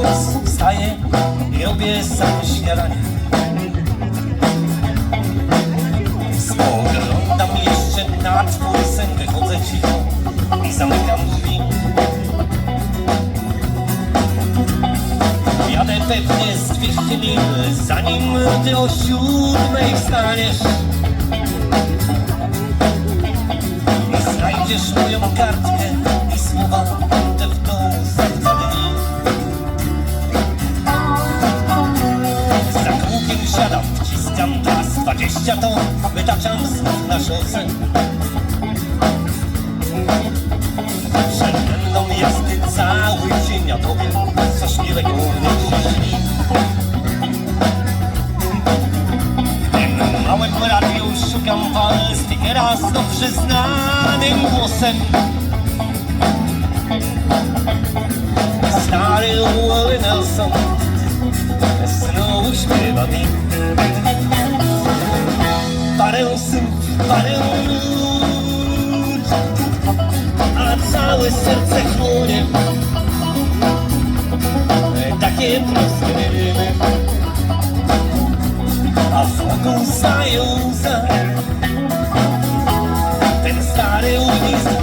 noc wstaję i robię sam śniadanie. Spoglądam jeszcze na twój sen, wychodzę cicho i zamykam drzwi. Jadę pewnie z 200 mil, zanim ty o siódmej wstaniesz. Znajdziesz moją kartkę 20 ton, wytaczam znów na szosę. Przed będą jazdy cały dzień, a tobie coś miłego nie śni. W małym radiu szukam wal stickera z dobrze znanym głosem. Stary Willie Nelson znowu śpiewa mi. farão-se, farą A całe serce chmury Takie proskrymy A wokół zają za Ten stary umysł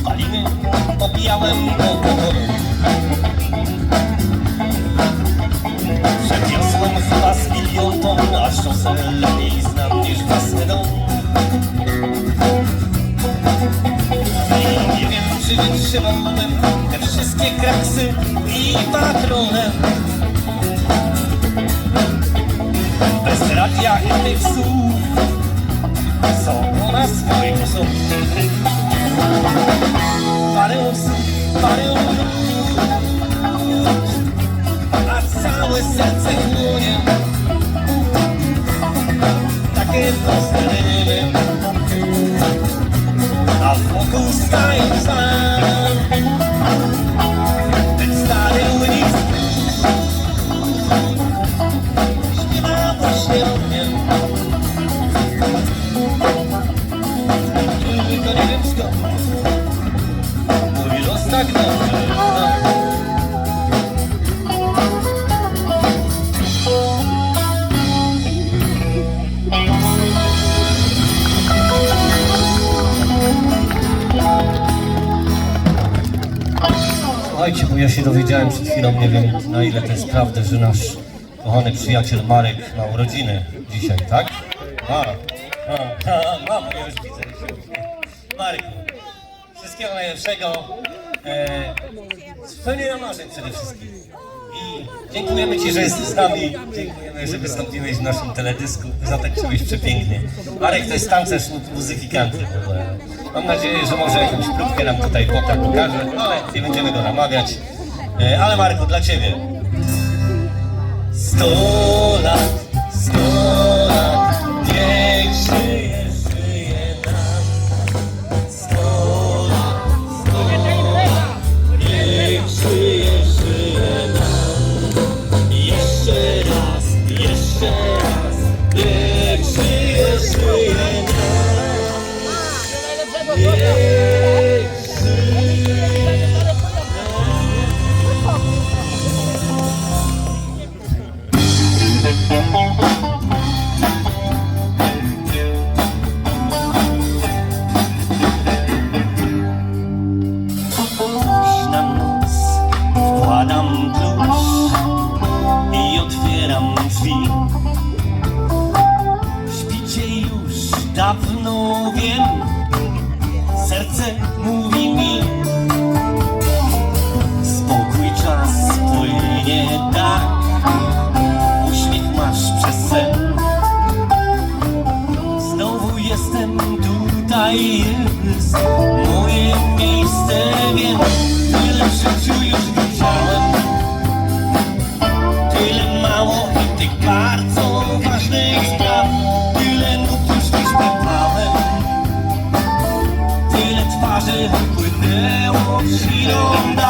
spaliny, popijałem go pokoju. Przewiozłem chyba z milion ton, a szosę lepiej znam niż własny dom. I nie wiem, czy wytrzymałbym te wszystkie kraksy i patrole. Bez radia i tych słów, są na swoim są. Parę słów, parę nut, a całe serce chłonie. Takie proste rymy, a wokół stają sam. Słuchajcie, bo ja się dowiedziałem przed chwilą, nie wiem na ile to jest prawda, że nasz kochany przyjaciel Marek ma urodziny dzisiaj, tak? A, a, a mam, już widzę. Marku, wszystkiego najlepszego. E, spełnienia marzeń przede wszystkim. I dziękujemy Ci, że jesteś z nami. Dziękujemy, że wystąpiłeś w naszym teledysku. Zatańczyłeś przepięknie. Marek to jest tancerz mu- muzyki country. Mam nadzieję, że może jakąś próbkę nam tutaj potem pokaże, ale nie będziemy go namawiać. E, ale Marku, dla Ciebie. Sto lat, sto lat, niech żyje silong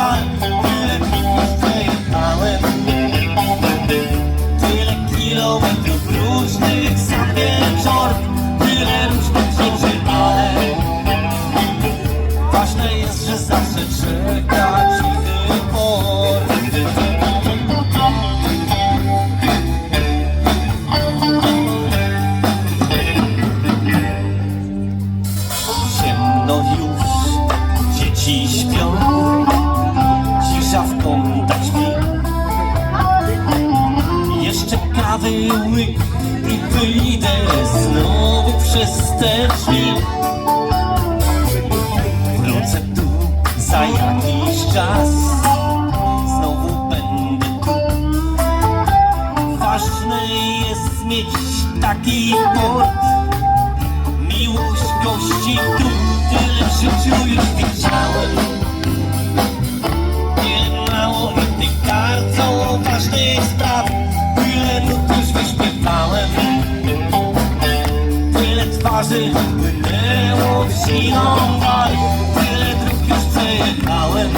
Twarzy płynęło siną dal Tyle dróg już przejechałem.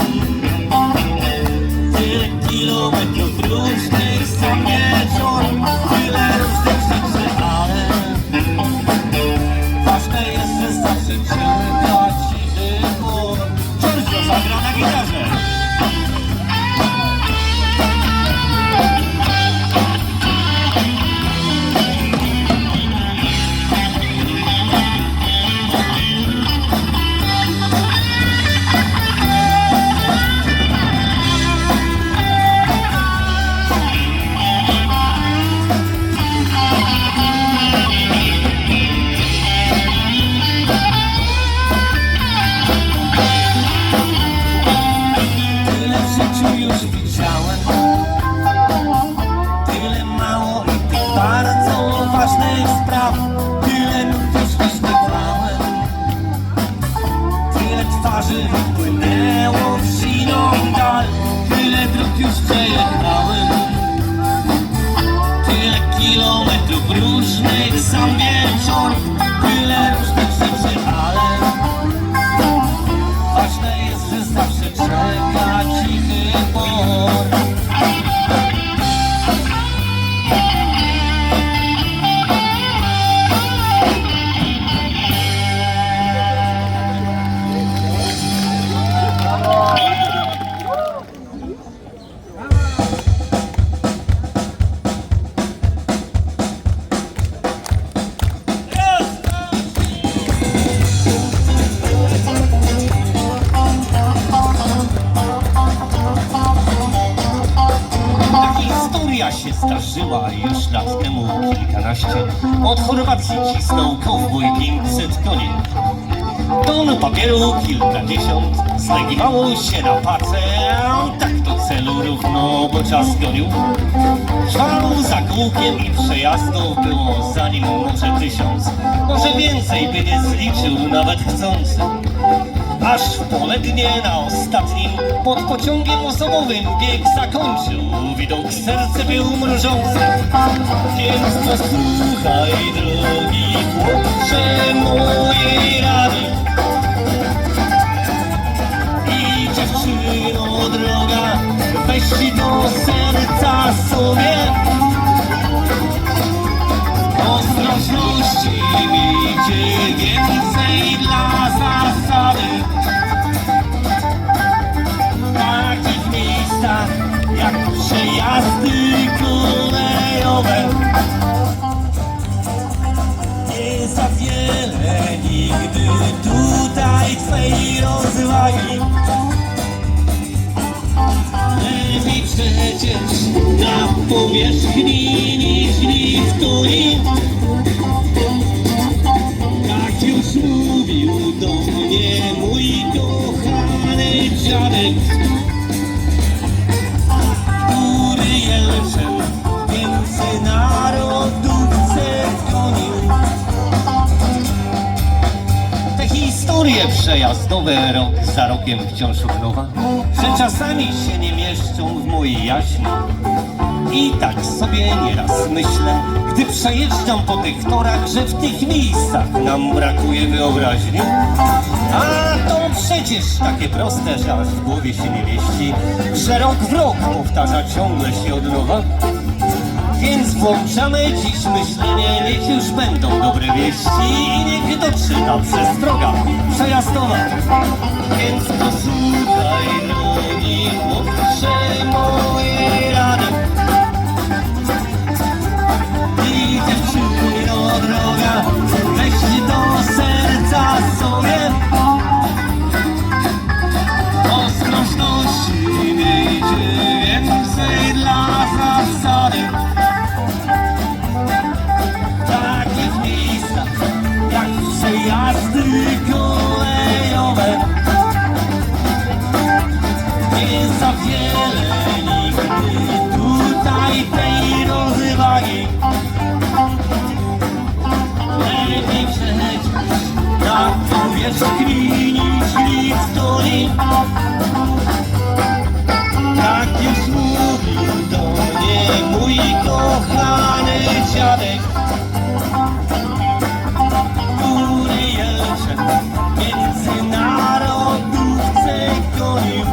Tyle kilometrów różnych sam wieczór Tyle różnych rzeczy, ale Ważne jest, że zawsze czeka cichy chór Giorgio zagra na gitarze Tyle dróg się zdarzyła już lat temu kilkanaście. Od Chorwacji cisnął kowbój 500 koni. Ton papieru kilkadziesiąt, zlegiwało się na pacę, tak do celu równo, bo czas gonił. Trwał za kółkiem i przejazdów było za nim może tysiąc, może więcej by nie zliczył nawet chcący. Aż w polednie na ostatnim pod pociągiem osobowym bieg zakończył. Widok serce był mrożący. Więc posłuchaj, drogi chłopcze, mojej rady. I dziewczyno droga, weź do serca sobie. Ostrożności miejcie więcej dla zasady Nie za wiele nigdy tutaj twej rozwagi. Lepiej przecież na powierzchni niż tuli historie przejazdowe rok za rokiem wciąż ukrywa Że czasami się nie mieszczą w mojej jaźni I tak sobie nieraz myślę, gdy przejeżdżam po tych torach, że w tych miejscach nam brakuje wyobraźni. A to przecież takie proste, że aż w głowie się nie mieści, że rok w rok powtarza ciągle się od nowa. Więc włączamy dziś myślenie, niech już będą dobre wieści i niech dotrzyma przez droga przejazdowa. Więc posłuchaj drogi, mówcze mojej rady. I dziewczyno droga, niż listonik Tak już mówił do mnie mój kochany dziadek Który jeszcze międzynarodówce gonił